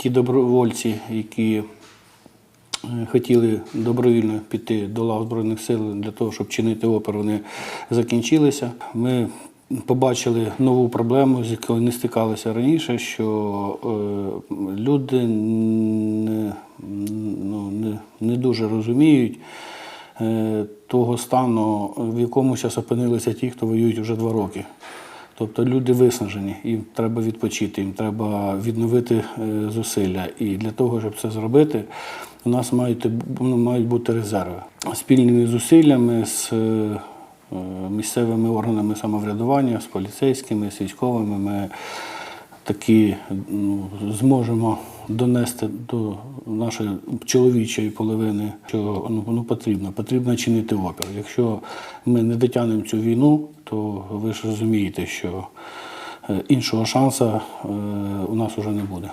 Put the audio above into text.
ті добровольці, які е, хотіли добровільно піти до лав Збройних сил для того, щоб чинити опір, вони закінчилися. Ми побачили нову проблему, з якою не стикалися раніше, що е, люди не, ну, не, не дуже розуміють е, того стану, в якому зараз опинилися ті, хто воюють вже два роки. Тобто люди виснажені, їм треба відпочити, їм треба відновити е, зусилля. І для того, щоб це зробити, у нас мають, ну, мають бути резерви. Спільними зусиллями з е, місцевими органами самоврядування, з поліцейськими, з військовими ми таки ну, зможемо донести до нашої чоловічої половини, що ну, ну, потрібно, потрібно чинити опір. Якщо ми не дотягнемо цю війну, то ви ж розумієте, що е, іншого шансу е, у нас вже не буде.